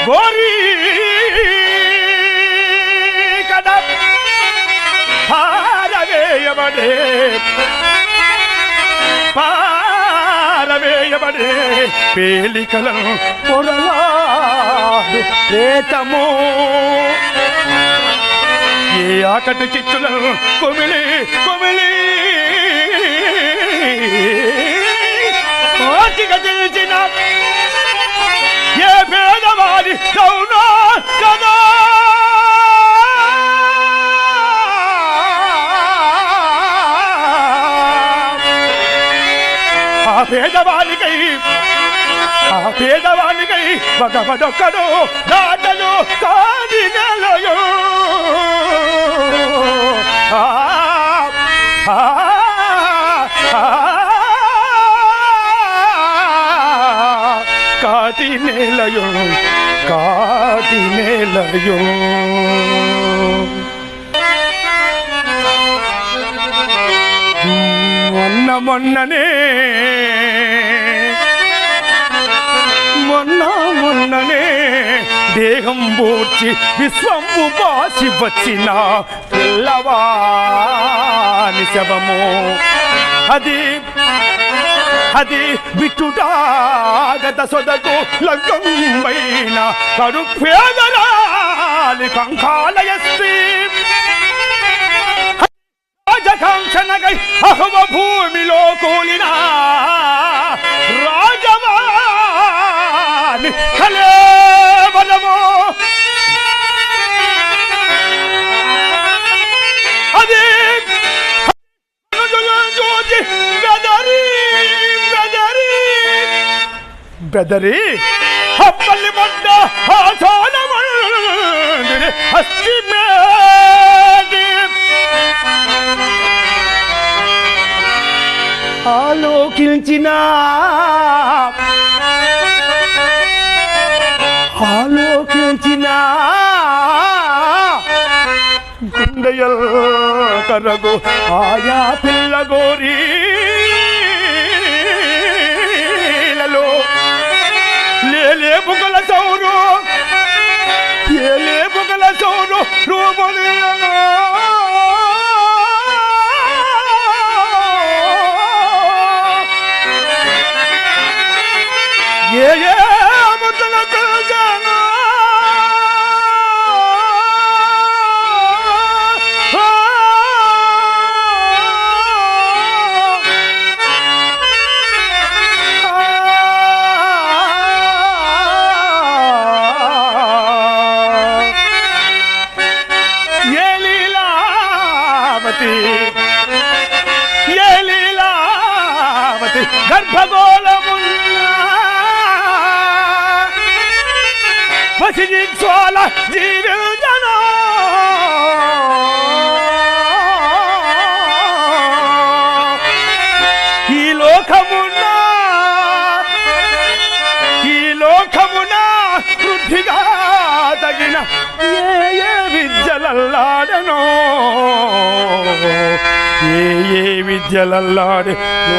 విశ్వంబు gory కదా. పారవేయబడే. పారవేయబడే పేలికలను పొరలాడు ప్రేతము. ఏ ఆకటి చిచ్చులను కొమిలి కొమిలి ఆ ఆ పేదవానికై భగవడొక్కడు నాటలు కాని నెలయు కాటి నేలయో కాటి నేలయో. మొన్న మొన్ననే మొన్న మొన్ననే దేహం పూడ్చి విశ్వంబు బాసి వచ్చిన పిల్లవాని శవము. అది అది బిట్టుటాగత సొదకు లంకంబైన కడు పేదరాలి కంకాలయస్తి రాజకాంక్షణగై అహవ భూమిలో కూలినా బెదరి హప్పల్లి మొడ్డ ఆచారమందిరి హస్తి మేడి ఆలోకించిన ఆలోకించిన గుండెయల్ కరగు ఆయా పిల్ల గోరీ no, nobody alone. Yeah, yeah, I'm a Leelavathi ఏ లీలావతి గర్భగోళమున్నా? వసిజ్వాల జీవించన. ఈ లోకమున ఈ లోకమున వృద్ధిగా తగిన ఏ ఏ విద్యలల్లాడనో. ఏ ఏ విద్యలల్లాడనో